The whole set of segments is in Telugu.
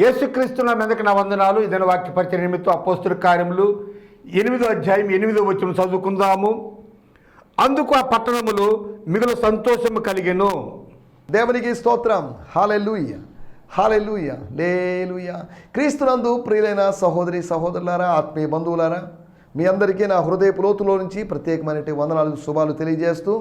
యేసుక్రీస్తుల మీదకి నా వందనాలు. ఇదన వాక్య పరిచయ నిమిత్తం అపోస్తుల కార్యములు. ఎనిమిదో అధ్యాయం ఎనిమిదో వచ్చిన చదువుకుందాము. అందుకు ఆ పట్టణములు మిగులు సంతోషము కలిగెను. దేవునికి స్తోత్రం. హాలెలూయ హాలెలూయ లేలుయ క్రీస్తునందు ప్రియులైన సహోదరి సహోదరులారా ఆత్మీయ బంధువులారా మీ అందరికీ నా హృదయ లోతులో నుంచి ప్రత్యేకమైనటువంటి వందనాలు శుభాలు తెలియజేస్తూ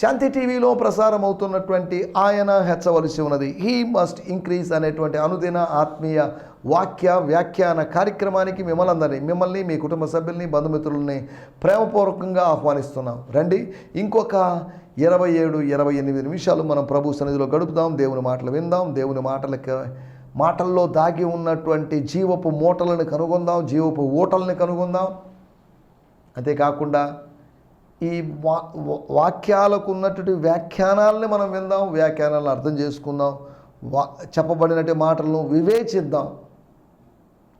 శాంతి టీవీలో ప్రసారం అవుతున్నటువంటి ఆయన హెచ్చవలసి ఉన్నది. హీ మస్ట్ ఇంక్రీజ్ అనేటువంటి అనుదిన ఆత్మీయ వాక్య వ్యాఖ్యాన కార్యక్రమానికి మిమ్మల్ని అందరినీ మిమ్మల్ని మీ కుటుంబ సభ్యుల్ని బంధుమిత్రులని ప్రేమపూర్వకంగా ఆహ్వానిస్తున్నాం. రండి ఇంకొక ఇరవై ఏడు ఇరవై ఎనిమిది నిమిషాలు మనం ప్రభు సన్నిధిలో గడుపుదాం దేవుని మాటలు విందాం దేవుని మాటలకి మాటల్లో దాగి ఉన్నటువంటి జీవపు మూటలను కనుగొందాం జీవపు ఓటల్ని కనుగొందాం. అంతేకాకుండా ఈ వా వాక్యాలకు ఉన్నటువంటి వ్యాఖ్యానాలని మనం విందాం వ్యాఖ్యానాలను అర్థం చేసుకుందాం వా చెప్పబడినటువంటి మాటలను వివేచిద్దాం.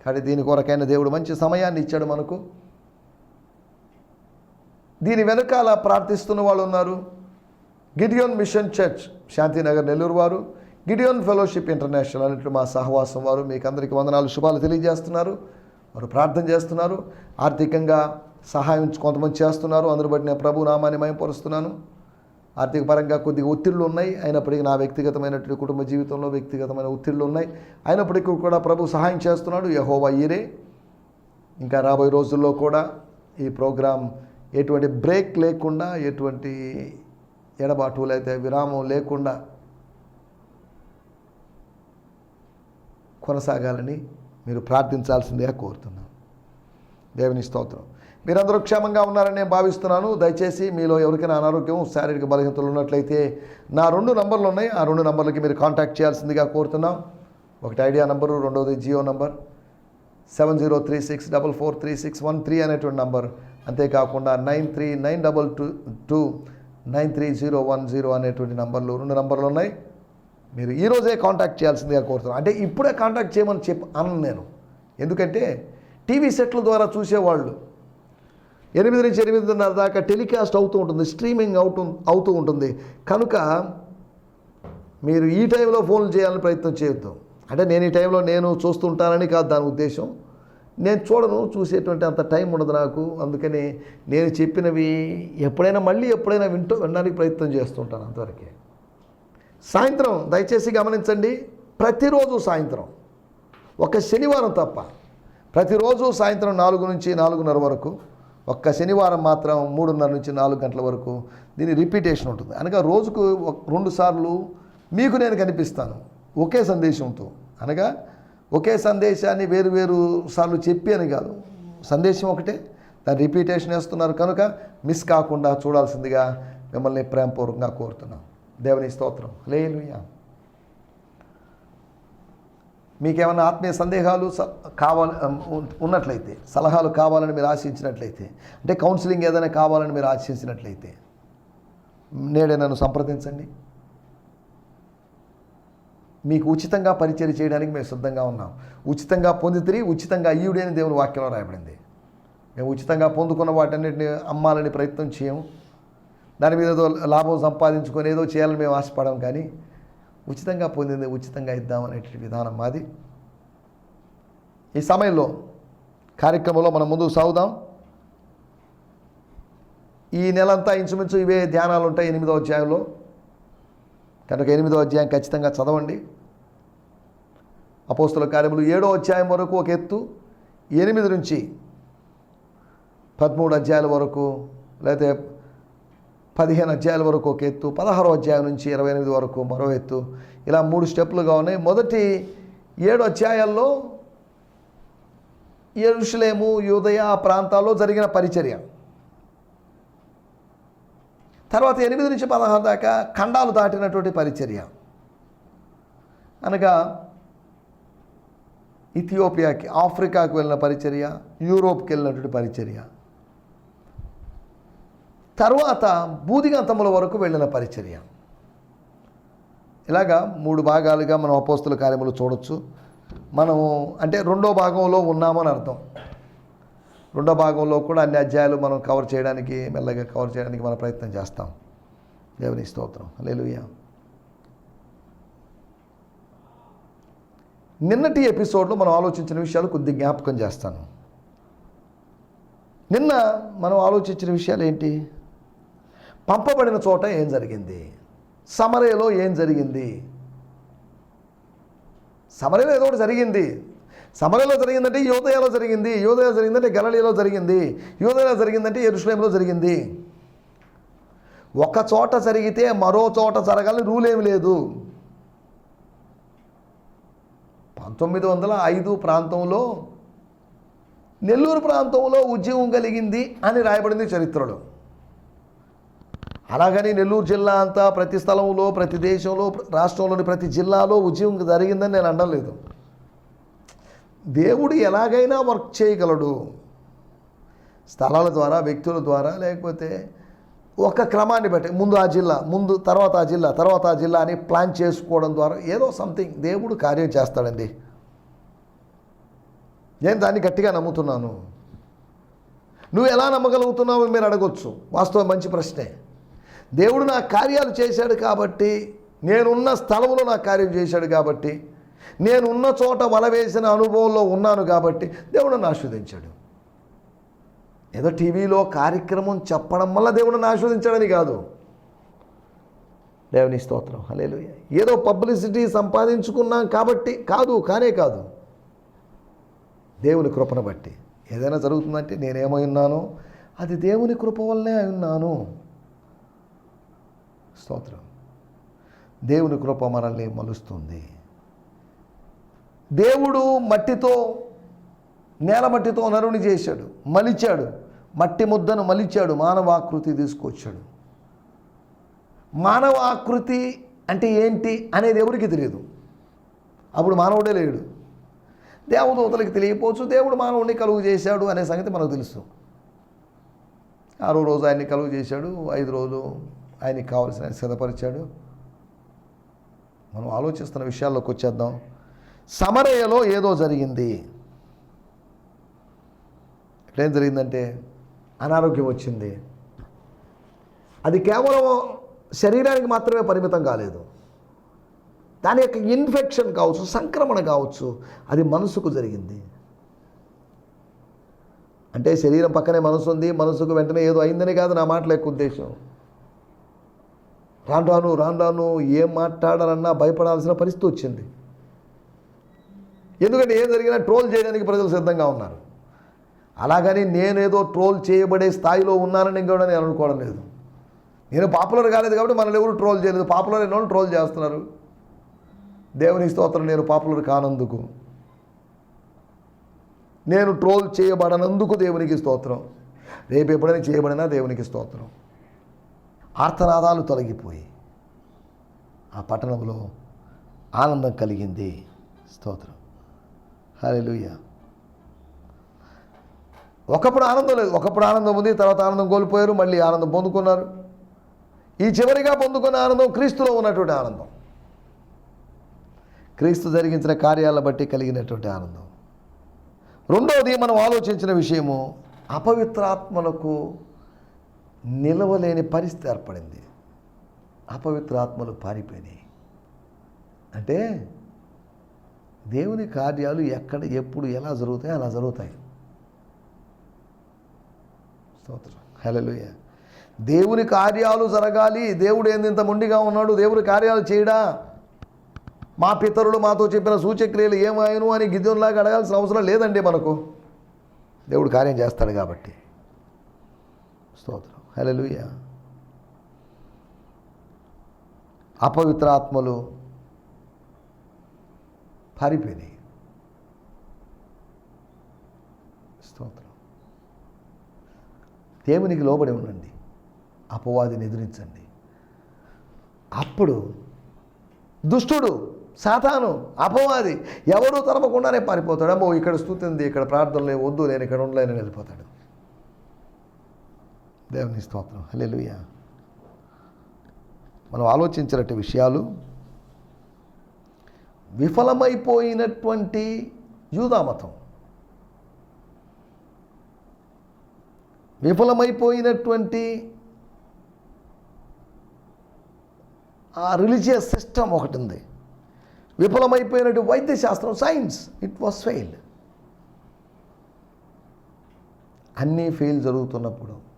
కానీ దీని కొరకైన దేవుడు మంచి సమయాన్ని ఇచ్చాడు మనకు. దీని వెనకాల ప్రార్థిస్తున్న వాళ్ళు ఉన్నారు. Gideon mission church Shantinagar Nellore వారు. గిడియోన్ ఫెలోషిప్ ఇంటర్నేషనల్ అనేటువంటి మా సహవాసం వారు. మీకు అందరికీ వందనాలు శుభాలు తెలియజేస్తున్నారు. వారు ప్రార్థన చేస్తున్నారు. ఆర్థికంగా సహాయం కొంతమంది చేస్తున్నారు. అందరు బట్టి నేను ప్రభు నామాన్ని మయంపరుస్తున్నాను ఆర్థిక పరంగా కొద్దిగా ఒత్తిళ్ళు ఉన్నాయి. అయినప్పటికీ నా వ్యక్తిగతమైనటువంటి కుటుంబ జీవితంలో వ్యక్తిగతమైన ఒత్తిళ్ళు ఉన్నాయి. అయినప్పటికీ కూడా ప్రభు సహాయం చేస్తున్నాడు. యహోవా ఈరే. ఇంకా రాబోయే రోజుల్లో కూడా ఈ ప్రోగ్రాం ఎటువంటి బ్రేక్ లేకుండా ఎటువంటి ఎడబాటు లేకపోతే విరామం లేకుండా కొనసాగాలని మీరు ప్రార్థించాల్సిందిగా కోరుతున్నాను దేవుని స్తోత్రం. మీరందరూ క్షేమంగా ఉన్నారని నేను భావిస్తున్నాను. దయచేసి మీలో ఎవరికైనా అనారోగ్యం శారీరక బలహీనతలు ఉన్నట్లయితే నా రెండు నంబర్లు ఉన్నాయి. ఆ రెండు నంబర్లకి మీరు కాంటాక్ట్ చేయాల్సిందిగా కోరుతున్నాం. ఒకటి ఐడియా నంబరు రెండవది Jio number. Seven zero three six double four three six one three అనేటువంటి నంబర్. అంతేకాకుండా nine three nine double two two nine three zero one zero అనేటువంటి నంబర్లు రెండు నంబర్లు ఉన్నాయి. మీరు ఈరోజే కాంటాక్ట్ చేయాల్సిందిగా కోరుతున్నాను అంటే ఇప్పుడే కాంటాక్ట్ చేయమని చెప్పి అన్నాను నేను. ఎందుకంటే టీవీ సెట్ల ద్వారా చూసేవాళ్ళు ఎనిమిది నుంచి ఎనిమిదిన్నర దాకా టెలికాస్ట్ అవుతూ ఉంటుంది స్ట్రీమింగ్ అవుతూ అవుతూ ఉంటుంది. కనుక మీరు ఈ టైంలో ఫోన్లు చేయాలని ప్రయత్నం చేయొద్దు. అంటే నేను ఈ టైంలో నేను చూస్తుంటానని కాదు దాని ఉద్దేశం. నేను చూడను చూసేటువంటి అంత టైం ఉండదు నాకు. అందుకని నేను చెప్పినవి ఎప్పుడైనా మళ్ళీ ఎప్పుడైనా వింటూ వినడానికి ప్రయత్నం చేస్తుంటాను అంతవరకే. సాయంత్రం దయచేసి గమనించండి ప్రతిరోజు సాయంత్రం ఒక శనివారం తప్ప ప్రతిరోజు సాయంత్రం నాలుగు నుంచి నాలుగున్నర వరకు ఒక్క శనివారం మాత్రం మూడున్నర నుంచి నాలుగు గంటల వరకు దీని రిపీటేషన్ ఉంటుంది. అనగా రోజుకు రెండు సార్లు మీకు నేను కనిపిస్తాను ఒకే సందేశంతో. అనగా ఒకే సందేశాన్ని వేరు వేరు సార్లు చెప్పి అని కాదు. సందేశం ఒకటే. దాని రిపీటేషన్ వేస్తున్నారు. కనుక మిస్ కాకుండా చూడాల్సిందిగా మిమ్మల్ని ప్రేమపూర్వకంగా కోరుతున్నాం. దేవుని స్తోత్రం. లేలుయా మీకేమైనా ఆత్మీయ సందేహాలు స- కావాలి ఉన్నట్లయితే సలహాలు కావాలని మీరు ఆశించినట్లయితే అంటే కౌన్సిలింగ్ ఏదైనా కావాలని మీరు ఆశించినట్లయితే నేడే నన్ను సంప్రదించండి. మీకు ఉచితంగా పరిచయం చేయడానికి మేము సిద్ధంగా ఉన్నాం. ఉచితంగా పొందితిరి ఉచితంగా అయ్యుడి అని దేవుని వాక్యంలో రాయబడింది. మేము ఉచితంగా పొందుకున్న వాటన్నిటిని అమ్మాలని ప్రయత్నం చేయము దాని మీద ఏదో లాభం సంపాదించుకొని ఏదో చేయాలని మేము ఆశపడం కానీ ఉచితంగా పొందింది ఉచితంగా ఇద్దామనేటువంటి విధానం మాది. ఈ సమయంలో కార్యక్రమంలో మనం ముందుకు సాగుదాం. ఈ నెలంతా ఇంచుమించు ఇవే ధ్యానాలు ఉంటాయి ఎనిమిదో అధ్యాయంలో. కనుక ఎనిమిదో అధ్యాయం ఖచ్చితంగా చదవండి. అపోస్తుల కార్యములు ఏడో అధ్యాయం వరకు ఒక ఎత్తు ఎనిమిది నుంచి పదమూడు అధ్యాయాల వరకు లేకపోతే పదిహేను అధ్యాయాల వరకు ఒక ఎత్తు పదహారో అధ్యాయం నుంచి ఇరవై ఎనిమిది వరకు మరో ఎత్తు. ఇలా మూడు స్టెప్లుగా ఉన్నాయి. మొదటి ఏడు అధ్యాయాల్లో ఎరుషులేము యూదయ ఆ ప్రాంతాల్లో జరిగిన పరిచర్య. తర్వాత ఎనిమిది నుంచి పదహారు దాకా ఖండాలు దాటినటువంటి పరిచర్య. అనగా ఇథియోపియాకి ఆఫ్రికాకు వెళ్ళిన పరిచర్య యూరోప్కి వెళ్ళినటువంటి పరిచర్య. తర్వాత బూదిగంతముల వరకు వెళ్ళిన పరిచర్య. ఇలాగా మూడు భాగాలుగా మనం అపోస్తుల కార్యములు చూడొచ్చు. మనము అంటే రెండో భాగంలో ఉన్నామని అర్థం. రెండో భాగంలో కూడా అన్ని అధ్యాయాలు మనం కవర్ చేయడానికి మెల్లగా కవర్ చేయడానికి మనం ప్రయత్నం చేస్తాం. దేవుని స్తోత్రం. లేలుయ్య నిన్నటి ఎపిసోడ్లో మనం ఆలోచించిన విషయాలు కొద్ది జ్ఞాపకం చేస్తాను. నిన్న మనం ఆలోచించిన విషయాలు ఏంటి? పంపబడిన చోట ఏం జరిగింది? సమరయలో ఏం జరిగింది? సమరయలో ఏదో ఒకటి జరిగింది. సమరయలో జరిగిందంటే యోదయలో జరిగింది. యోదయ జరిగిందంటే గలలీలో జరిగింది. యోదయలో జరిగిందంటే ఎరుషులేంలో జరిగింది. ఒక చోట జరిగితే మరో చోట జరగాలని రూల్ ఏమి లేదు. పంతొమ్మిది వందల ఐదు ప్రాంతంలో నెల్లూరు ప్రాంతంలో ఉద్యమం కలిగింది అని రాయబడింది చరిత్రలో. అలాగని నెల్లూరు జిల్లా అంతా ప్రతి స్థలంలో ప్రతి దేశంలో రాష్ట్రంలోని ప్రతి జిల్లాలో ఉద్యమం జరిగిందని నేను అనలేదు దేవుడు ఎలాగైనా వర్క్ చేయగలడు. స్థలాల ద్వారా వ్యక్తుల ద్వారా లేకపోతే ఒక క్రమాన్ని బట్టి ముందు ఆ జిల్లా ముందు తర్వాత ఆ జిల్లా తర్వాత ఆ జిల్లా అని ప్లాన్ చేసుకోవడం ద్వారా ఏదో సంథింగ్ దేవుడు కార్యం చేస్తాడండి. నేను దాన్ని గట్టిగా నమ్ముతున్నాను. నువ్వు ఎలా నమ్మగలుగుతున్నావు అని మీరు అడగొచ్చు. వాస్తవం మంచి ప్రశ్నే. దేవుడు నా కార్యాలు చేశాడు కాబట్టి నేనున్న స్థలంలో నా కార్యం చేశాడు కాబట్టి నేనున్న చోట వల వేసిన అనుభవంలో ఉన్నాను కాబట్టి దేవుడు నన్ను ఆస్వాదించాడు ఏదో టీవీలో కార్యక్రమం చెప్పడం వల్ల దేవుడు నన్ను ఆస్వాదించాడని కాదు. దేవుని స్తోత్రం హలేలు ఏదో పబ్లిసిటీ సంపాదించుకున్నాం కాబట్టి కాదు కానే కాదు. దేవుని కృపను బట్టి ఏదైనా జరుగుతుందంటే నేనేమై ఉన్నానో? అది దేవుని కృప వల్లనే అయి ఉన్నాను. స్తోత్రం. దేవుని కృప మనల్ని మలుస్తుంది. దేవుడు మట్టితో నేల మట్టితో నరుని చేశాడు మలిచాడు మట్టి ముద్దను మలిచాడు మానవాకృతి తీసుకొచ్చాడు. మానవ ఆకృతి అంటే ఏంటి అనేది ఎవరికి తెలియదు. అప్పుడు మానవుడే లేడు. దేవదూతలకు తెలియపోవచ్చు దేవుడు మానవుడిని కలుగు చేశాడు అనే సంగతి మనకు తెలుసు. ఆరో రోజు ఆయన్ని కలుగు చేశాడు ఐదు రోజులు ఆయనకి కావాల్సిన సిద్ధపరిచాడు. మనం ఆలోచిస్తున్న విషయాల్లోకి వచ్చేద్దాం. సమరయలో ఏదో జరిగింది. ఇట్లేం జరిగిందంటే అనారోగ్యం వచ్చింది. అది కేవలం శరీరానికి మాత్రమే పరిమితం కాలేదు. దాని యొక్క ఇన్ఫెక్షన్ కావచ్చు సంక్రమణ కావచ్చు అది మనసుకు జరిగింది. అంటే శరీరం పక్కనే మనసు ఉంది మనసుకు వెంటనే ఏదో అయిందని కాదు నా మాటల యొక్క ఉద్దేశం. రాను రాను రాను రాను ఏం మాట్లాడాలన్నా భయపడాల్సిన పరిస్థితి వచ్చింది. ఎందుకంటే ఏం జరిగినా ట్రోల్ చేయడానికి ప్రజలు సిద్ధంగా ఉన్నారు. అలాగని నేనేదో ట్రోల్ చేయబడే స్థాయిలో ఉన్నానని కూడా నేను అనుకోవడం లేదు. నేను పాపులర్ కాలేదు కాబట్టి మనల్ని ఎవరు ట్రోల్ చేయలేదు. పాపులర్ అయిన వాళ్ళు ట్రోల్ చేస్తున్నారు. దేవుని స్తోత్రం నేను పాపులర్ కానందుకు. నేను ట్రోల్ చేయబడనందుకు దేవునికి స్తోత్రం. రేపు ఎప్పుడైనా చేయబడినా దేవునికి స్తోత్రం. ఆర్తనాదాలు తొలగిపోయి ఆ పట్టణంలో ఆనందం కలిగింది. స్తోత్రం. హల్లెలూయ. ఒకప్పుడు ఆనందం లేదు. ఒకప్పుడు ఆనందం ఉంది తర్వాత ఆనందం కోల్పోయారు మళ్ళీ ఆనందం పొందుకున్నారు. ఈ చివరిగా పొందుకున్న ఆనందం క్రీస్తులో ఉన్నటువంటి ఆనందం. క్రీస్తు జరిగించిన కార్యాలను బట్టి కలిగినటువంటి ఆనందం. రెండవది మనం ఆలోచించిన విషయము అపవిత్రాత్మలకు నిలవలేని పరిస్థితి ఏర్పడింది. అపవిత్ర ఆత్మలు పారిపోయినాయి. అంటే దేవుని కార్యాలు ఎక్కడ ఎప్పుడు ఎలా జరుగుతాయి అలా జరుగుతాయి. స్తోత్రం. హల్లెలూయా. దేవుని కార్యాలు జరగాలి. దేవుడు ఏందింత మొండిగా ఉన్నాడు? దేవుని కార్యాలు చేయడా? మా పితరులు మాతో చెప్పిన సూచక్రియలు ఏమాయను అని గిద్యంలాగా అడగాల్సిన అవసరం లేదండి మనకు. దేవుడు కార్యం చేస్తాడు కాబట్టి. స్తోత్రం. హల్లెలూయా. అపవిత్రాత్మలు పారిపోయినాయి స్తోత్రం. దేవునికి లోబడి ఉండండి. అపవాదిని ఎదిరించండి అప్పుడు దుష్టుడు సాతాను అపవాది ఎవరు తరపకుండానే పారిపోతాడు. అమ్మో ఇక్కడ స్థుతింది ఇక్కడ ప్రార్థనలే వద్దు నేను ఇక్కడ ఉండలేనని వెళ్ళిపోతాడు. దేవుని స్తోత్రం. హల్లెలూయా. మనం ఆలోచించినట్టు విషయాలు విఫలమైపోయినటువంటి యూదామతం. విఫలమైపోయినటువంటి ఆ రిలీజియస్ సిస్టమ్ ఒకటి ఉంది విఫలమైపోయినటువంటి వైద్య శాస్త్రం సైన్స్ ఇట్ వాస్ ఫెయిల్ అన్నీ ఫెయిల్ జరుగుతున్నప్పుడు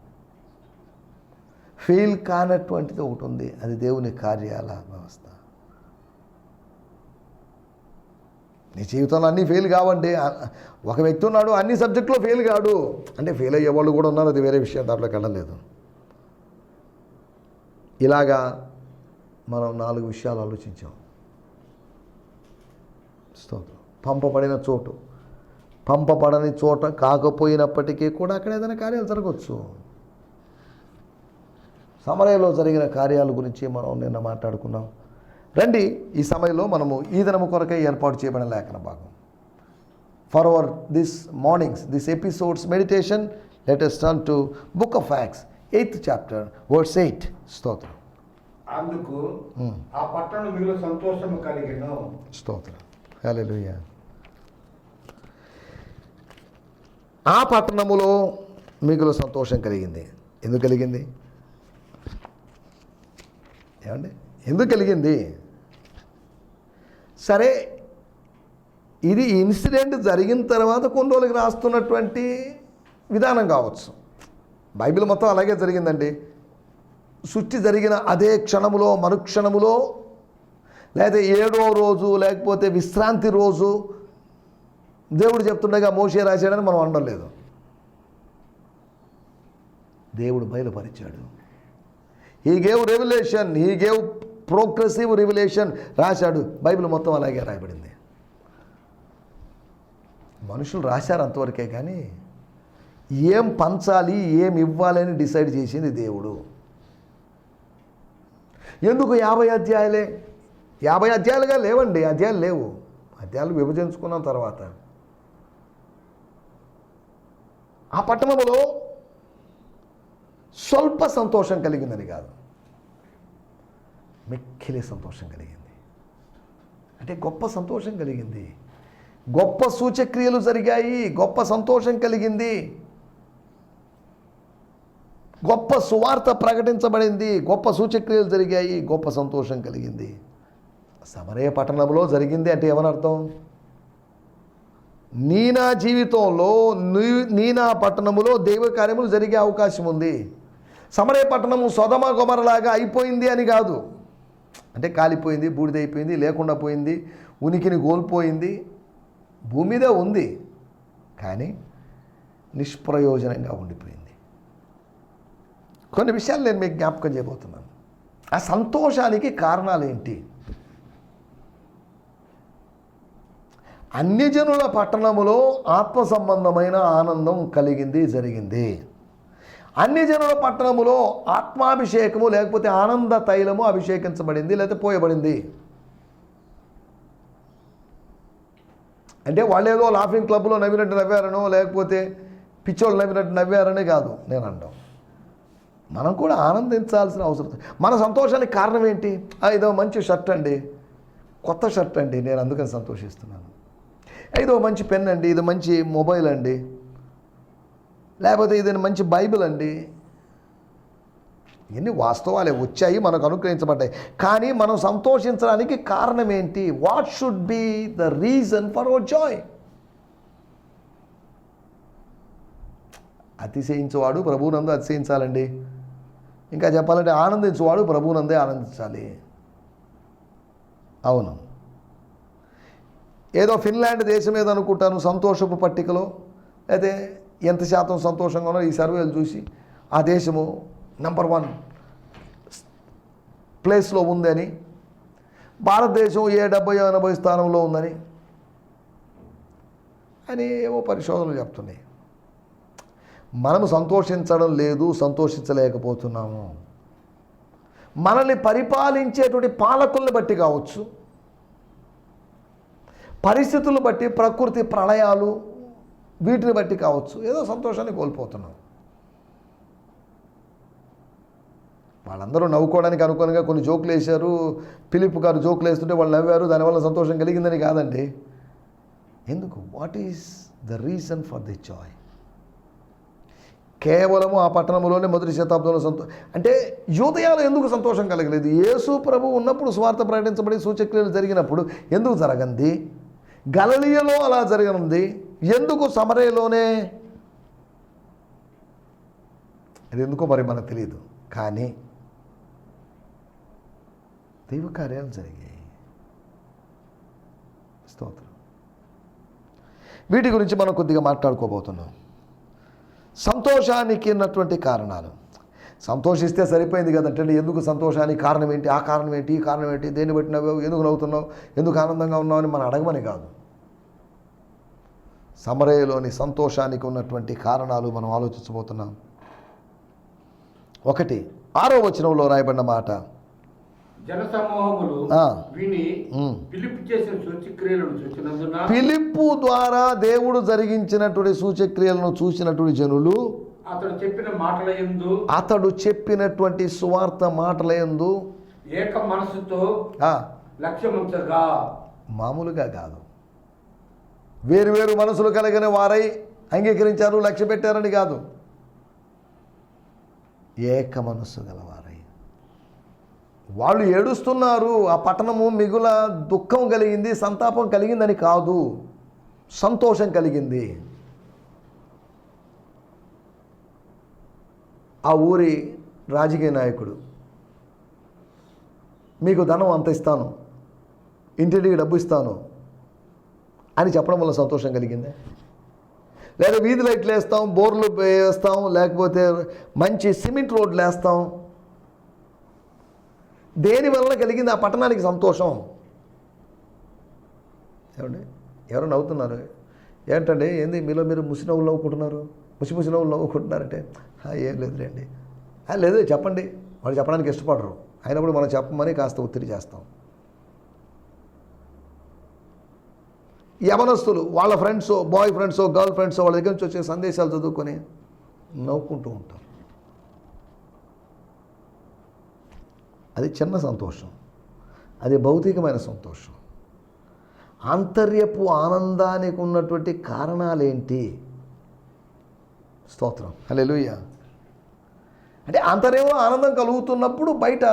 ఫెయిల్ కానటువంటిది ఒకటి ఉంది. అది దేవుని కార్యాల వ్యవస్థ. నీ జీవితంలో అన్నీ ఫెయిల్ కావండి. ఒక వ్యక్తి ఉన్నాడు అన్ని సబ్జెక్టులో ఫెయిల్ కాడు. అంటే ఫెయిల్ అయ్యే వాళ్ళు కూడా ఉన్నారు అది వేరే విషయం దాంట్లోకి వెళ్ళలేదు. ఇలాగా మనం నాలుగు విషయాలు ఆలోచించాం. స్తోత్రం. పంపబడిన చోటు. పంపబడని చోట కాకపోయినప్పటికీ కూడా అక్కడ ఏదైనా కార్యాలు జరగవచ్చు సమరయలో జరిగిన కార్యాల గురించి మనం నిన్న మాట్లాడుకున్నాం. రండి ఈ సమయంలో మనము ఈ దినము కొరకై ఏర్పాటు చేయబడిన లేఖన భాగం. For our this mornings this episodes meditation latest turn to book of fax eighth chapter words eight స్తోత్రం. అందుకు ఆ పట్టణం మిగులు సంతోషము కలిగిన. స్తోత్రం. హల్లెలూయా ఆ పట్టణములో మిగులు సంతోషం కలిగింది. ఎందుకు కలిగింది? ఏమండి? ఎందుకు కలిగింది? సరే ఇది ఇన్సిడెంట్ జరిగిన తర్వాత కొన్ని రోజులకి రాస్తున్నటువంటి విధానం కావచ్చు. బైబిల్ మొత్తం అలాగే జరిగిందండి. సృష్టి జరిగిన అదే క్షణములో మరుక్షణములో లేదా ఏడో రోజు లేకపోతే విశ్రాంతి రోజు దేవుడు చెప్తుండగా మోసే రాశాడని మనం అనడం లేదు. దేవుడు బయలుపరిచాడు. ఈ గేవ్ రెవల్యూషన్ ఈ గేవ్ ప్రోగ్రెసివ్ రెవల్యూషన్ రాశాడు. బైబిల్ మొత్తం అలాగే రాయబడింది. మనుషులు రాశారు అంతవరకే కానీ ఏం పంచాలి ఏం ఇవ్వాలి అని డిసైడ్ చేసింది దేవుడు. ఎందుకు యాభై అధ్యాయులే? యాభై అధ్యాయులుగా లేవండి. అధ్యాయాలు లేవు. అధ్యాయాలు విభజించుకున్న తర్వాత. ఆ పట్టణంలో స్వల్ప సంతోషం కలిగిందని కాదు. మిక్కిలి సంతోషం కలిగింది. అంటే గొప్ప సంతోషం కలిగింది. గొప్ప సూచక్రియలు జరిగాయి. గొప్ప సంతోషం కలిగింది. గొప్ప సువార్త ప్రకటించబడింది. గొప్ప సూచక్రియలు జరిగాయి. గొప్ప సంతోషం కలిగింది. సమరయ పట్టణంలో జరిగింది అంటే ఏమనర్థం? నీ నా జీవితంలో నీ నీ నా పట్టణములో దైవ కార్యములు జరిగే అవకాశం ఉంది. సమరే పట్టణము సొదమ గుమరలాగా అయిపోయింది అని కాదు. అంటే కాలిపోయింది బూడిదైపోయింది లేకుండా పోయింది ఉనికిని కోల్పోయింది భూమి మీదే ఉంది కానీ నిష్ప్రయోజనంగా ఉండిపోయింది. కొన్ని విషయాలు నేను మీకు జ్ఞాపకం చేయబోతున్నాను. ఆ సంతోషానికి కారణాలు ఏంటి అన్యజనుల పట్టణములో ఆత్మ సంబంధమైన ఆనందం కలిగింది జరిగింది. అన్ని జనుల పట్టణములో ఆత్మాభిషేకము లేకపోతే ఆనంద తైలము అభిషేకించబడింది లేకపోతే పోయబడింది. అంటే వాళ్ళు ఏదో లాఫింగ్ క్లబ్లో నవ్వినట్టు నవ్వారనో లేకపోతే పిచ్చోళ్ళు నవ్వినట్టు నవ్వారనే కాదు నేను అంటాం మనం కూడా ఆనందించాల్సిన అవసరం మన సంతోషానికి కారణం ఏంటి? ఇదో మంచి షర్ట్ అండి. కొత్త షర్ట్ అండి. నేను అందుకని సంతోషిస్తున్నాను. ఇదో మంచి పెన్ అండి. ఇది మంచి మొబైల్ అండి. లేకపోతే ఇది మంచి బైబిల్ అండి? ఇన్ని వాస్తవాలే వచ్చాయి మనకు అనుగ్రహించబడ్డాయి. కానీ మనం సంతోషించడానికి కారణం ఏంటి? What should be the reason for our joy అతిశయించేవాడు ప్రభునందు అతిశయించాలండి. ఇంకా చెప్పాలంటే ఆనందించేవాడు ప్రభువునందే ఆనందించాలి. అవును. ఏదో ఫిన్లాండ్ దేశం ఏదో అనుకుంటాను సంతోషపు పట్టికలో. అయితే ఎంత శాతం సంతోషంగా ఉన్నారో ఈ సర్వేలు చూసి? ఆ దేశము నంబర్ వన్ ప్లేస్లో ఉందని భారతదేశం ఏ డెబ్బై ఎనభై స్థానంలో ఉందని అని ఏవో పరిశోధనలు చెప్తున్నాయి. మనము సంతోషించడం లేదు సంతోషించలేకపోతున్నాము. మనల్ని పరిపాలించేటువంటి పాలకుల్ని బట్టి కావచ్చు. పరిస్థితులు బట్టి ప్రకృతి ప్రళయాలు వీటిని బట్టి కావచ్చు. ఏదో సంతోషాన్ని కోల్పోతున్నాం. వాళ్ళందరూ నవ్వుకోవడానికి అనుకూలంగా కొన్ని జోకులు వేశారు. ఫిలిప్ గారు జోకులు వేస్తుంటే వాళ్ళు నవ్వారు. దానివల్ల సంతోషం కలిగిందని కాదండి. ఎందుకు? What is the reason for the joy కేవలము ఆ పట్టణంలోనే మొదటి శతాబ్దంలో సంతో అంటే యూదయాలు ఎందుకు సంతోషం కలగలేదు? యేసు ప్రభు ఉన్నప్పుడు స్వార్థ ప్రకటించబడి సూచక్రియలు జరిగినప్పుడు ఎందుకు జరగంది? గలలియలో అలా జరగనుంది. ఎందుకు సమరయలోనే? అది ఎందుకో మరి మనకు తెలియదు కానీ దైవ కార్యాలు జరిగాయి. స్తోత్రం. వీటి గురించి మనం కొద్దిగా మాట్లాడుకోబోతున్నాం. సంతోషానికి ఉన్నటువంటి కారణాలు. సంతోషిస్తే సరిపోయింది కదంటే ఎందుకు సంతోషానికి కారణం ఏంటి? ఆ కారణం ఏంటి? ఈ కారణం ఏంటి? దేన్ని బట్టి నవ్వావు? ఎందుకు నవ్వుతున్నావు? ఎందుకు ఆనందంగా ఉన్నావు అని మనం అడగమని కాదు. సమరయలోని సంతోషానికి ఉన్నటువంటి కారణాలు మనం ఆలోచించబోతున్నాం. ఒకటి ఆరో వచనంలో రాయబడిన మాట. పిలుపు ద్వారా దేవుడు జరిగించినటువంటి సూచక్రియలను చూసినటువంటి జనులు అతడు చెప్పిన మాటల యందు అతడు చెప్పినటువంటి సువార్త మాటలందు ఏక మనసుతో లక్ష్యముంచగా. మామూలుగా కాదు. వేరు వేరు మనసులు కలిగిన వారై అంగీకరించారు లక్ష్య పెట్టారని కాదు. ఏక మనస్సు గలవారై. వాళ్ళు ఏడుస్తున్నారు ఆ పట్టణము మిగుల దుఃఖం కలిగింది సంతాపం కలిగిందని కాదు సంతోషం కలిగింది. ఆ ఊరి రాజకీయ నాయకుడు. మీకు ధనం అంత ఇస్తాను. ఇంటింటికి డబ్బు ఇస్తాను. అని చెప్పడం వల్ల సంతోషం కలిగిందే? లేదా వీధి లైట్లు వేస్తాం బోర్లు వేస్తాం లేకపోతే మంచి సిమెంట్ రోడ్లు వేస్తాం. దేని వలన కలిగింది ఆ పట్టణానికి సంతోషం? ఏమండి ఎవరు నవ్వుతున్నారు. ఏంటండి? ఏంది మీలో మీరు ముసినవ్వులు నవ్వుకుంటున్నారు? ముసి ముసి నవ్వులు నవ్వుకుంటున్నారంటే ఏం లేదులేండి లేదు చెప్పండి. వాళ్ళు చెప్పడానికి ఇష్టపడరు. అయినప్పుడు మనం చెప్పమని కాస్త ఒత్తిడి చేస్తాం. యవనస్తులు వాళ్ళ friends boy friends girl friends వాళ్ళ దగ్గర నుంచి వచ్చే సందేశాలు చదువుకొని నవ్వుకుంటూ ఉంటారు అది చిన్న సంతోషం. అది భౌతికమైన సంతోషం. ఆంతర్యపు ఆనందానికి ఉన్నటువంటి కారణాలేంటి? స్తోత్రం. హల్లెలూయ. అంటే ఆంతర్యంలో ఆనందం కలుగుతున్నప్పుడు బయట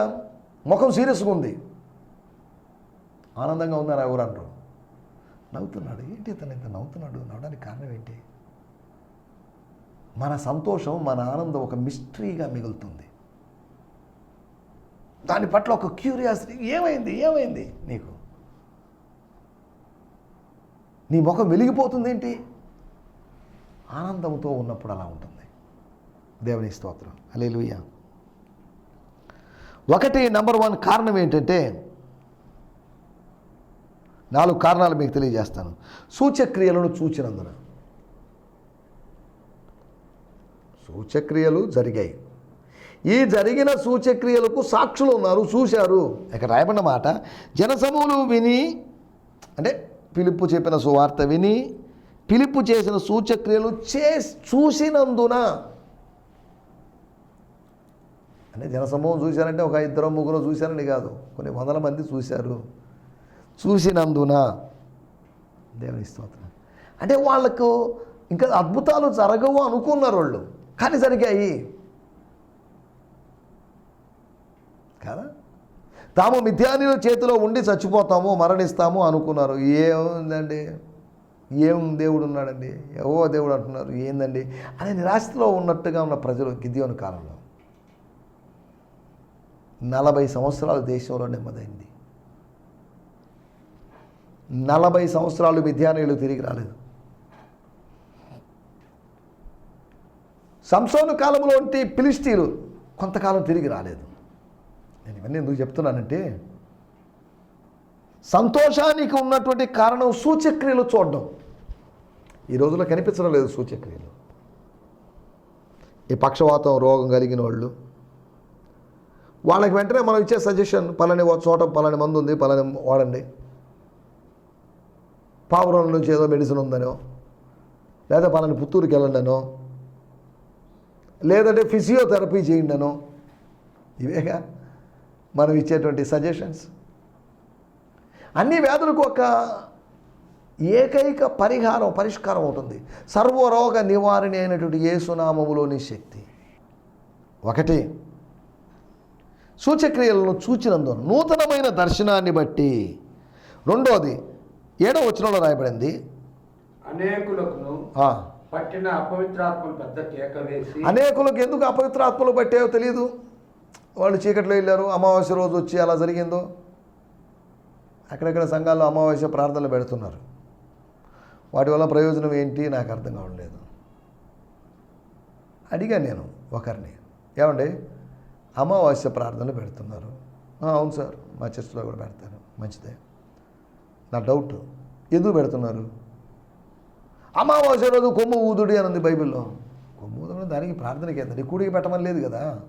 ముఖం సీరియస్గా ఉంది. ఆనందంగా ఉందని ఎవరు అనరు. నవ్వుతున్నాడు. ఏంటి ఇతను ఇంత నవ్వుతున్నాడు? నవ్వడానికి కారణం ఏంటి? మన సంతోషం మన ఆనందం ఒక మిస్టరీగా మిగులుతుంది. దాని పట్ల ఒక క్యూరియాసిటీ. ఏమైంది? ఏమైంది? నీకు. నీ ముఖం వెలిగిపోతుంది ఏంటి ఆనందంతో ఉన్నప్పుడు అలా ఉంటుంది. దేవుని స్తోత్రం. అలేలుయ్య ఒకటి నంబర్ వన్ కారణం ఏంటంటే నాలుగు కారణాలు మీకు తెలియజేస్తాను. సూచక్రియలను చూచినందున. సూచక్రియలు జరిగాయి. ఈ జరిగిన సూచక్రియలకు సాక్షులు ఉన్నారు చూశారు. ఇక్కడ రాయబడిన మాట జనసమూలు విని అంటే పిలుపు చెప్పిన సువార్త విని పిలుపు చేసిన సూచక్రియలు చే చూసినందున. అంటే జనసమూహం చూశారంటే ఒక ఇద్దరు ముగ్గురు చూశారని కాదు. కొన్ని వందల మంది చూశారు. చూసినందున. దేవుని స్తోత్రం. అంటే వాళ్ళకు ఇంకా అద్భుతాలు జరగవు అనుకున్నారు వాళ్ళు. కానీ జరిగాయి కదా? తాము మిథ్యానుల చేతిలో ఉండి చచ్చిపోతాము మరణిస్తాము అనుకున్నారు. ఏముందండి? ఏం దేవుడు ఉన్నాడండి? ఎవో దేవుడు అంటున్నారు. ఏందండి? అనే నిరాశలో ఉన్నట్టుగా ఉన్న ప్రజలు గిద్యోని కాలంలో. నలభై సంవత్సరాలు దేశంలో నెమ్మదైంది. నలభై సంవత్సరాలు విద్యానీయులు తిరిగి రాలేదు. సంసోను కాలంలో ఉంటే పిలిస్టీలు కొంతకాలం తిరిగి రాలేదు. నేను ఇవన్నీ ఎందుకు చెప్తున్నానంటే సంతోషానికి ఉన్నటువంటి కారణం సూచక్రియలు చూడడం. ఈ రోజుల్లో కనిపించడం లేదు సూచక్రియలు. ఈ పక్షవాతం రోగం కలిగిన వాళ్ళు. వాళ్ళకి వెంటనే మనం ఇచ్చే సజెషన్ పలాని చోట పలాని మందు ఉంది పలాని వాడండి. పావురం నుంచి ఏదో మెడిసిన్ ఉందనో లేదా పలాని పుత్తూరుకి వెళ్ళండి అనో లేదంటే ఫిజియోథెరపీ చేయండి అనో ఇవేగా మనం ఇచ్చేటువంటి సజెషన్స్ అన్ని వ్యాధులకు ఒక ఏకైక పరిహారం పరిష్కారం అవుతుంది. సర్వరోగ నివారణ అయినటువంటి ఏసునామములోని శక్తి. ఒకటి సూచక్రియలను చూచినందున నూతనమైన దర్శనాన్ని బట్టి. రెండోది ఏడవ వచనంలో రాయబడింది. అనేకులకు ఆ, పట్టిన అపవిత్రాత్మలు పెద్ద కేక వేసి అనేకులకు ఎందుకు అపవిత్ర ఆత్మలు పట్టాయో తెలియదు వాళ్ళు చీకట్లో వెళ్ళారు అమావాస్య రోజు వచ్చి అలా జరిగిందో. అక్కడక్కడ సంఘాల్లో అమావాస్య ప్రార్థనలు పెడుతున్నారు. వాటి వల్ల ప్రయోజనం ఏంటి? నాకు అర్థం కావట్లేదు అడిగాను నేను ఒకరిని. ఏమండి? అమావాస్య ప్రార్థనలు పెడుతున్నారు. అవును సార్ మా చర్చిలో కూడా పెడతాను మంచిదే. నా డౌట్ ఎందుకు పెడుతున్నారు? అమావాస్య రోజు కొమ్ము ఊదుడి అని ఉంది బైబిల్లో. కొమ్ము ఊదడం దానికి ప్రార్థనకి ఏంటండి కూడికి పెట్టమని లేదు కదా.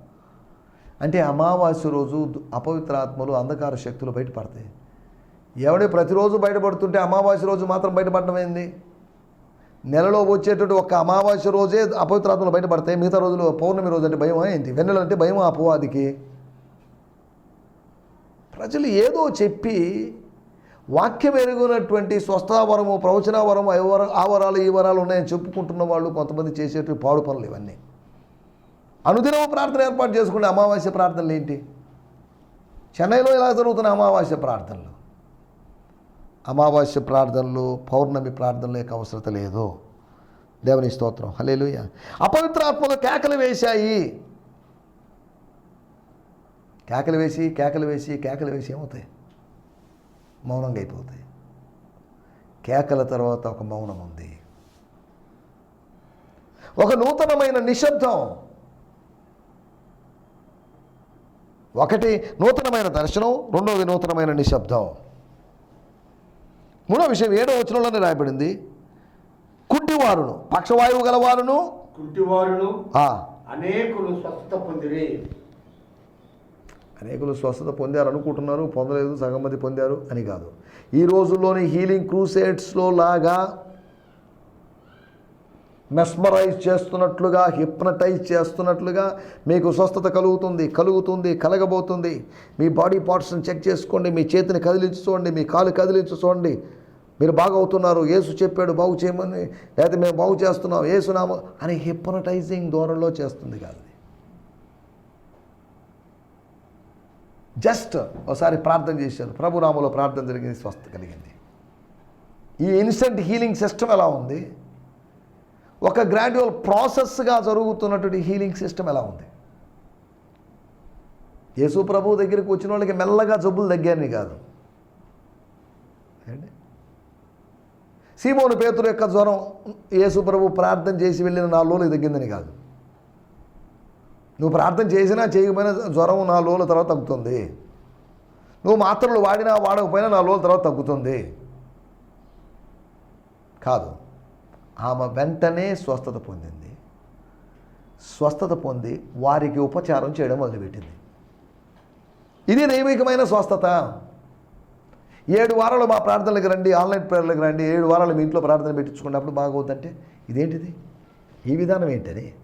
అంటే అమావాస్య రోజు అపవిత్ర ఆత్మలు అంధకార శక్తులు బయటపడతాయి. ఎవడి ప్రతిరోజు బయటపడుతుంటే అమావాస్య రోజు మాత్రం బయటపడడం ఏంది? నెలలో వచ్చేటువంటి ఒక్క అమావాస్య రోజే అపవిత్రాత్మలు బయటపడతాయి. మిగతా రోజులు పౌర్ణమి రోజు అంటే భయం ఏంటి వెన్నెల అంటే భయమా అపవాదికి? ప్రజలు ఏదో చెప్పి వాక్యం ఎరుగునటువంటి స్వస్థావరము ప్రవచనావరము ఐవర ఆవరాలు ఈ వరాలు ఉన్నాయని చెప్పుకుంటున్న వాళ్ళు కొంతమంది చేసేటువంటి పాడు పనులు ఇవన్నీ. అనుదినము ప్రార్థన ఏర్పాటు చేసుకునే అమావాస్య ప్రార్థనలు ఏంటి? చెన్నైలో ఇలా జరుగుతున్న అమావాస్య ప్రార్థనలు? అమావాస్య ప్రార్థనలు పౌర్ణమి ప్రార్థనలు యొక్క అవసరత లేదు. దేవుని స్తోత్రం. హలేలుయ అపవిత్రాత్మలు కేకలు వేశాయి. కేకలు వేసి కేకలు వేసి కేకలు వేసి ఏమవుతాయి? మౌనంగా అయిపోతాయి. కేకల తర్వాత ఒక మౌనం ఉంది. ఒక నూతనమైన నిశ్శబ్దం. ఒకటి నూతనమైన దర్శనం రెండవది నూతనమైన నిశ్శబ్దం. మూడో విషయం ఏడో వచనంలోనే రాయబడింది. కుంటివారును పక్షవాయువు గలవారును. కుంటివారును అనేకులు స్వస్థత పొందిరి. అనేకులు స్వస్థత పొందారు అనుకుంటున్నారు పొందలేదు సగం మంది పొందారు అని కాదు. ఈ రోజుల్లోని హీలింగ్ క్రూసేడ్స్లో లాగా మెస్మరైజ్ చేస్తున్నట్లుగా హిప్నటైజ్ చేస్తున్నట్లుగా మీకు స్వస్థత కలుగుతుంది కలుగుతుంది కలగబోతుంది. మీ బాడీ పార్ట్స్ని చెక్ చేసుకోండి మీ చేతిని కదిలించి చూడండి మీ కాలు కదిలించి చూడండి. మీరు బాగవుతున్నారు ఏసు యేసు చెప్పాడు బాగు చేయమని లేకపోతే మేము బాగు చేస్తున్నాం ఏసునామో అని హిప్నటైజింగ్ ధోరణిలో చేస్తుంది కాదు జస్ట్ ఒకసారి ప్రార్థన చేశారు. ప్రభునామలో ప్రార్థన జరిగింది స్వస్థ కలిగింది. ఈ ఇన్స్టెంట్ హీలింగ్ సిస్టమ్ ఎలా ఉంది? ఒక గ్రాడ్యువల్ ప్రాసెస్గా జరుగుతున్నటువంటి హీలింగ్ సిస్టమ్ ఎలా ఉంది? యేసు ప్రభు దగ్గరికి వచ్చిన వాళ్ళకి మెల్లగా జబ్బులు తగ్గాయని కాదు. ఏంటి? సీమోను పేతురు యొక్క జ్వరం యేసు ప్రభు ప్రార్థన చేసి వెళ్ళిన నాలుగు తగ్గిందని కాదు. నువ్వు ప్రార్థన చేసినా చేయకపోయినా జ్వరం నా రోజుల తర్వాత తగ్గుతుంది. నువ్వు మాత్రలు వాడినా వాడకపోయినా నా రోజుల తర్వాత తగ్గుతుంది. కాదు. ఆమె వెంటనే స్వస్థత పొందింది. స్వస్థత పొంది వారికి ఉపచారం చేయడం మొదలుపెట్టింది. ఇది దైవికమైన స్వస్థత. ఏడు వారాలు మా ప్రార్థనలకు రండి ఆన్లైన్ ప్రేయర్లకు రండి ఏడు వారాలు మీ ఇంట్లో ప్రార్థన పెట్టించుకున్నప్పుడు బాగవుతుందంటే ఇదేంటిది? ఈ విధానం ఏంటది?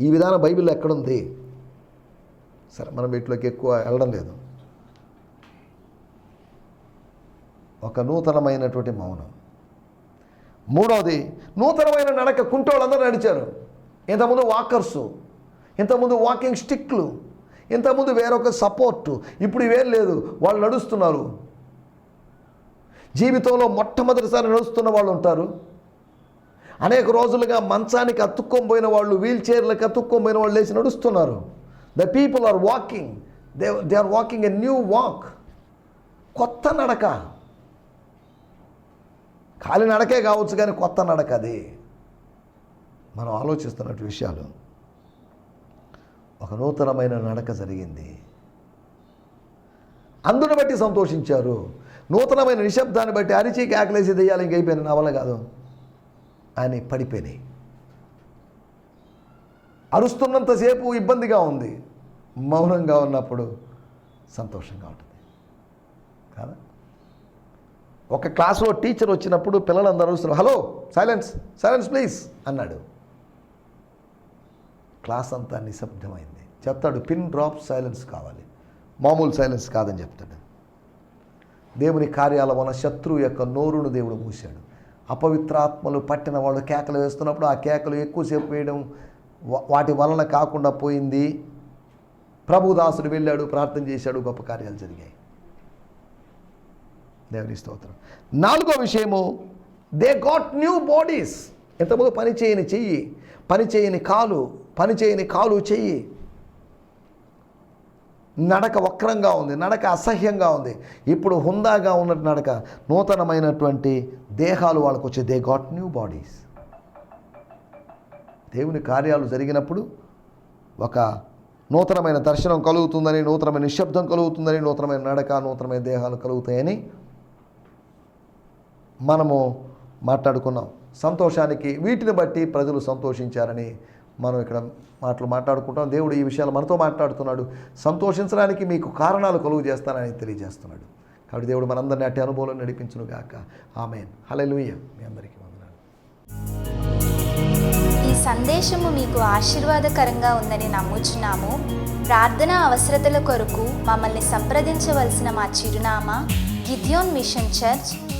ఈ విధానం బైబిల్లో ఎక్కడుంది? సరే మనం వీటిలోకి ఎక్కువ వెళ్ళడం లేదు. ఒక నూతనమైనటువంటి మౌనం. మూడవది నూతనమైన నడక కుంటోళ్ళందరూ నడిచారు. ఇంతకుముందు వాకర్సు ఇంతకుముందు వాకింగ్ స్టిక్లు ఇంతకుముందు వేరొక సపోర్టు. ఇప్పుడు ఇవేం లేదు వాళ్ళు నడుస్తున్నారు. జీవితంలో మొట్టమొదటిసారి నడుస్తున్న వాళ్ళు ఉంటారు. అనేక రోజులుగా మంచానికి అతుక్కొని వాళ్ళు వీల్ చైర్లకు అతుక్కొని పోయిన వాళ్ళు లేచి నడుస్తున్నారు. The people are walking they they are walking a new walk కొత్త నడక. ఖాళీ నడకే కావచ్చు కానీ కొత్త నడక అది. మనం ఆలోచిస్తున్నట్టు విషయాలు. ఒక నూతనమైన నడక జరిగింది. అందును బట్టి సంతోషించారు. నూతనమైన నిశ్శబ్దాన్ని బట్టి అరిచి కేకలేసి దెయ్యాలు ఇంకైపోయిన నా వల్ల కాదు. అని పడిపోయినాయి. అరుస్తున్నంతసేపు ఇబ్బందిగా ఉంది. మౌనంగా ఉన్నప్పుడు సంతోషంగా ఉంటుంది. కాదా? ఒక క్లాసులో టీచర్ వచ్చినప్పుడు పిల్లలందరూ అరుస్తున్నారు హలో సైలెన్స్ సైలెన్స్ ప్లీజ్ అన్నాడు. క్లాస్ అంతా నిశ్శబ్దమైంది. చెప్తాడు పిన్ డ్రాప్ సైలెన్స్ కావాలి. మామూలు సైలెన్స్ కాదని చెప్తాడు. దేవుని కార్యాల వలన శత్రువు యొక్క నోరును దేవుడు మూశాడు. అపవిత్రాత్మలు పట్టిన వాళ్ళు కేకలు వేస్తున్నప్పుడు ఆ కేకలు ఎక్కువసేపు వేయడం వా- వాటి వలన కాకుండా పోయింది. ప్రభుదాసుడు వెళ్ళాడు ప్రార్థన చేశాడు గొప్ప కార్యాలు జరిగాయి. దేవుని స్తోత్రం. నాలుగో విషయము దే గాట్ న్యూ బాడీస్ ఎంతమంది పని చేయని చెయ్యి పని చేయని కాలు పని చేయని కాలు చెయ్యి. నడక వక్రంగా ఉంది నడక అసహ్యంగా ఉంది. ఇప్పుడు హుందాగా ఉన్న నడక నూతనమైనటువంటి దేహాలు వాళ్ళకు వచ్చే దే గాట్ న్యూ బాడీస్ దేవుని కార్యాలు జరిగినప్పుడు ఒక నూతనమైన దర్శనం కలుగుతుందని నూతనమైన నిశ్శబ్దం కలుగుతుందని నూతనమైన నడక నూతనమైన దేహాలు కలుగుతాయని మనము మాట్లాడుకున్నాం. సంతోషానికి వీటిని బట్టి ప్రజలు సంతోషించారని మనం ఇక్కడ మాటలు మాట్లాడుకుంటాం. దేవుడు ఈ విషయాలు మనతో మాట్లాడుతున్నాడు. సంతోషించడానికి మీకు కారణాలు కలుగు చేస్తానని తెలియజేస్తున్నాడు. కాబట్టి దేవుడు మనందరినీ అట్టి అనుభవంలో నడిపించును గాక. ఆమెన్. హలెలుయ్య మీ అందరికీ వందనాలు. ఈ సందేశము మీకు ఆశీర్వాదకరంగా ఉందని నమ్ముచున్నాము. ప్రార్థన అవసరతల కొరకు మమ్మల్ని సంప్రదించవలసిన మా చిరునామా గిద్యోన్ మిషన్ చర్చ్